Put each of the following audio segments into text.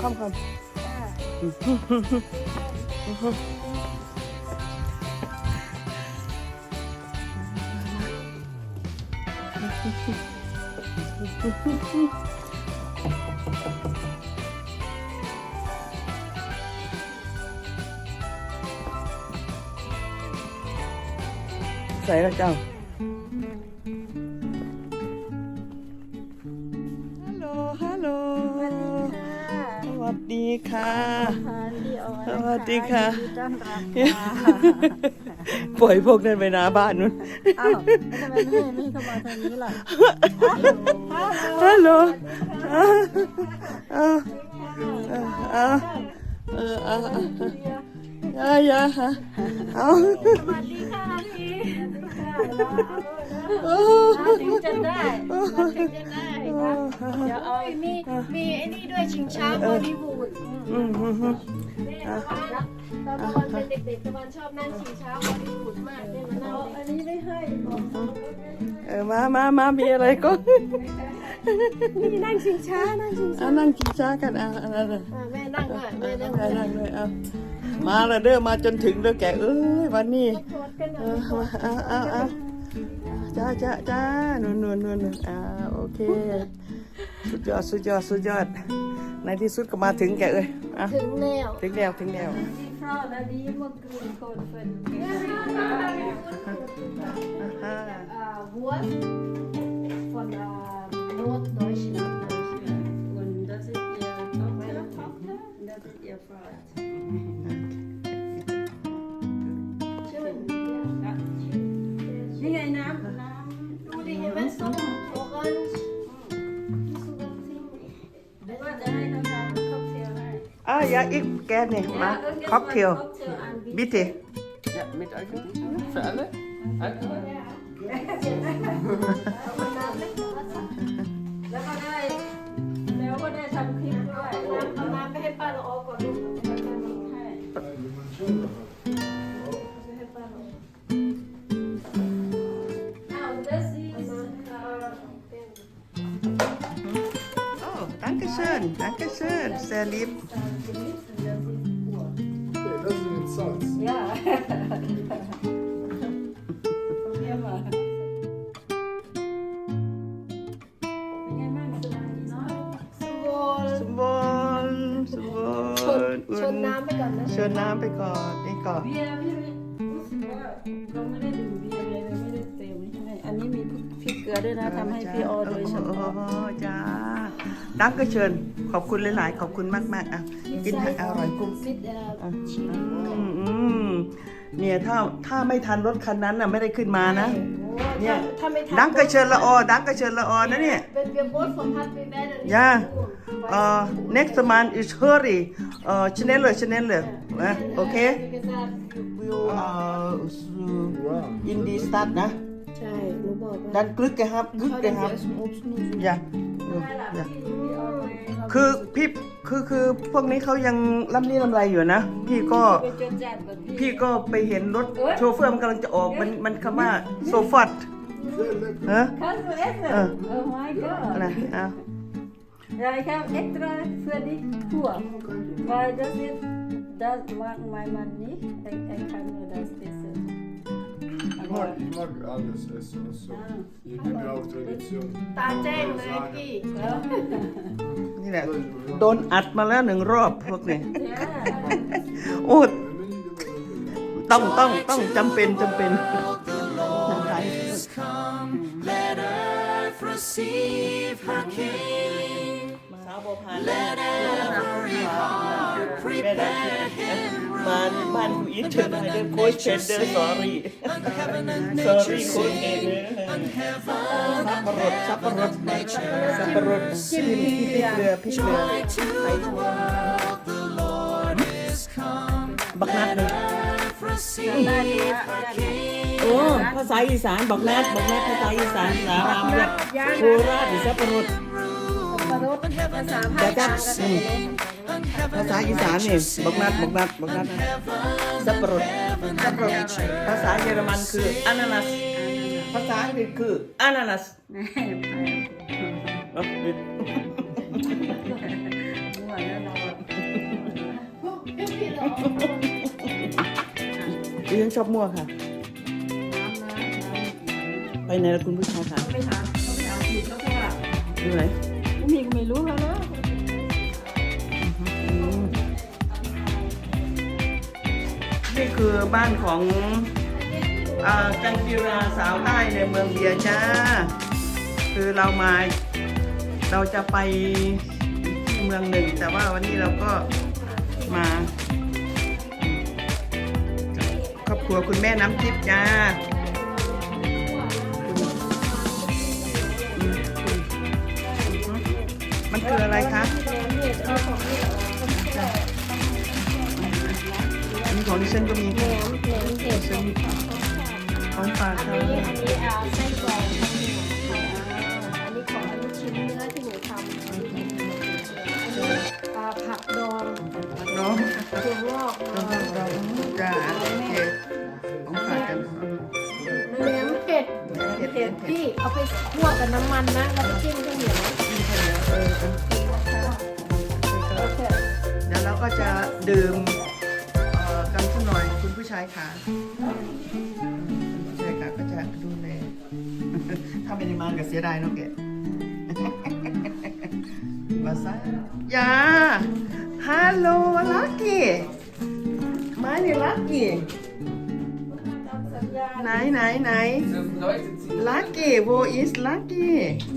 come come ใส่แวัสดีค่ะสวัสดีค่ะต้อนรับค่ะปล่อยพวกนั้นไปหน้าบ้านนู้นอ้าวแล้วทำไมไม่ให้ไม่ให้เข้ามาทางนี้ล่ะฮัลโหลเอาเอาเอาเออเอาเอาอย่าอย่าฮะเอาสวัสดีค่ะ พี่โอ้ถึงจะได้มาถึงจะได้นะเดี๋ยวเอามีมีไอ้นี่ด้วยชิงช้าบอลลีวูดอืมอืมอืมตอนตอนเป็นเด็กๆตะวันชอบนั่งชิงช้าบอลลีวูดมากได้มานั่งอันนี้ไม่ให้เออมามามามีอะไรก็นี่นั่งชิงช้านั่งชิงช้าเอานั่งกินช้ากันเอาเอาเอาเอาแม่นั่งด้วยแม่นั่งเอานั่งเลยเอา มาแล้วเด้อมาจนถึงเด้อแกเอ้ยวันนี้กอดกันหน่เออยอมาเอาเอาเอาจ้าจ้าจ้านู่นนู่นนู่นนู่นอ่าโอเคสุดยอดสุดยอดสุดยอดในที่สุดก็มาถึงแกเอ้ยอะถึงแนวถึงแล้วถึงแล้ว Die Frau, da die ลอันบิบิเต Ja, mit Alkohol? Für alle? Alkohol? Sehr lieb Okay, das ist mit Salz. ja probier mal เป็นไงบ้างสบายดีเนาะสมบูรณ์สมบูรณ์สมบูชนรณ์ชนน้ำไปก่อนนะเชิญน้ำไปก่อนนี่ก่อนเบียร์พี่รู้สึกว่าเราไม่ได้ดื่มเบียร์เลยเราไม่ได้เติมใช่ไหมอันนี้มีพริกเกลือด้วยนะทำให้พี่ออโดยเฉพาะ โอ้จ้า ดังก็เชิญ ขอบคุณหลาย ๆ ขอบคุณมาก ๆ อะ กินให้อร่อยกุ้งฟิตเอ่อชีสอืมอืมเนี่ยถ้าถ้าไม่ทันรถคันนั้นน่ะไม่ได้ขึ้นมานะ เนี่ย ถ้าไม่ทันดังก็เชิญละออ ดังก็เชิญละออนะเนี่ย Wenn wir Boot vom Hatten werden, Ja. Uh, next month is hurry. Uh, schneller, schneller. Uh, okay? Wie gesagt, Will uh, in the start นะใช่หนูบอกว่าดันกลึกกันครับกลึกเขากัจะ นครับเสียสมองสนุกอย่าอย่าคือพี่คือคือพวกนี้เขายังล่ำลี่ลำไรอยู่นะ พี่ก็ไปจนจัดแบบพี่พี่ก็ไปเห็นรถโชเฟอร์มันกำลังจะออกมันมันคำว่าโซฟอต Sehr lecker. ฮะ Kannst du essen? Äh. Oh mein Gott. อะไรอ้าว Ja, ich habe extra für dich Tour. Weil das ist, das mag mein Mann nicht. Er, er kann nur das essen. Ich mag, ich mag alles essen und so. Ich bin ja auch Tradition. ตาแจ้งเลยพี่นี่แหละโดนอัดมาแล้วหนึ่งรอบพวกนี้ Ja. โอ้ต้องต้องต้องจำเป็นจำเป็น Let earth receive her King. สาวบัวพัน Let every heart prepare him มาบ้านผู้อินเทอร์ไนเดอร์โค้ชเชนเดอร์สอรี่ heaven and สอ nature รี่โค้ชเองสับปะรดสับปะรดสับปะรดพริกเกลือพริกเกลือ to the world. The Lord is come. บักนัดเลย Earth receive her King. โอ้ภาษาอีสานบักนัดบักนัดภาษาอีสานสารามเรียกโคราชหรือสับปะรดปลารสภาษาภาแต่คกถ้าลางก็อืม ภาษาอีสานนี่บักนัดบักนัดบักนัดนะสับปะรดสับปะรดภาษาเยอรมันคืออนานัส ภาษาอังกฤษคืออนานัสมั่วแล้วเราดิฉันชอบมั่วค่ะ ไปไหนละคุณผู้ชายค่ะ ไปถามเขาไปถามผิดแล้วก็ว่าดูไหนมีก็ไม่รู้แล้วเนาะ นี่คือบ้านของจันจิราสาวใต้ในเมืองเบียจ้า คือเรามาเราจะไปที่เมืองหนึ่ง แต่ว่าวันนี้เราก็มาครอบครัวคุณแม่น้ำทิพย์จ้ามมันคืออะไรคะ ดิฉันก็มีแหนมแหนมเผ็ดดิฉันมีของฝาอันค่ะนี้อันนี้เอาไส้กรอกอันนี้ของอันนี้ชิ้นเนื้อที่หนูทำอันนี้อ่าผักดองเนาะถั่วงอกเราเราจ้าโอเคของฝากกันแหนมเผ็ดเผ็ดที่เอาไปคั่วกับน้ำมันนะแล้วก็จิ้มข้าวเหนียวเออเดี๋ยวเราก็จะดื่ม ผู้ชายค่ะคุณผู้ชายค่ะก็จะดูแลถ้าไม่ได้มาก็เสียดายเนาะแกมาซะยาฮัลโหลลักกี้มาเนี่ยลักกี้ไหนไหนไหน So Leute ziehen ลักกี้ wo is lucky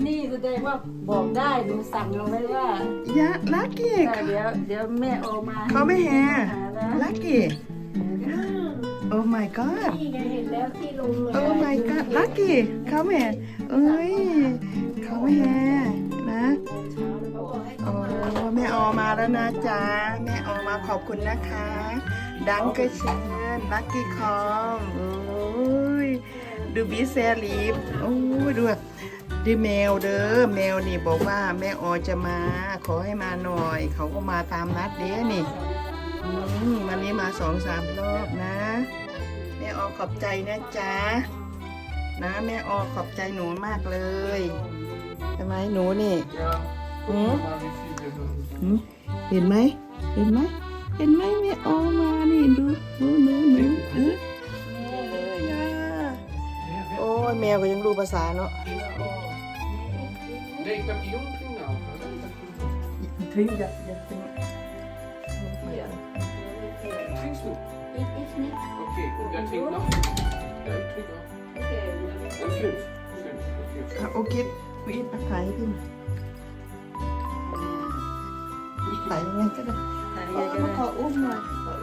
นี่แสดงว่าบอกได้หนูสั่งเอาไว้ว่ายะลักกี้แต่เดี๋ยวเดี๋ยวแม่โอมาเขาไม่แฮหานะลักกี้ oh my god นี่ไงเห็นแล้วที่ลงเลย oh my god ลักกี้เขาไม่แฮเอ้ยเขาไม่นะ โอ้แม่ออมาแล้วนะจ๊ะ แม่ออมาขอบคุณนะคะ ดังกระเชิญลักกี้คอมโอ้ยดูบีแซลีฟโอ้ยดูดีแมวเด้อแมวนี่บอกว่าแม่ออจะมา ขอให้มาหน่อย เขาก็มาตามนัดเด้นี่อืมวันนี้มาสองสามรอบนะ ออขอบใจนะจ๊ะนะแม่ออขอบใจหนูมากเลยทำไมหนูนี่ Ja, guck Hm? mal, wie viel wir sind. หืมเห็นไหมเห็นไหมเห็นไหมแม่ออมานี่ดูดูหนูหนูเออเออย่าโอ้ยแมวก็ยังรู้ภาษาเนาะ Nee, ich glaube, die Jungen kriegen auch, oder? Okay, wer trinkt noch? Ja, ich trinke auch. โอเคเดี๋ยว Dann fünf. Fünf, okay. อะโอเควีดถ่ายให้พี่ถ่ายยังไงก็ได้ถ่ายขอยังไงก็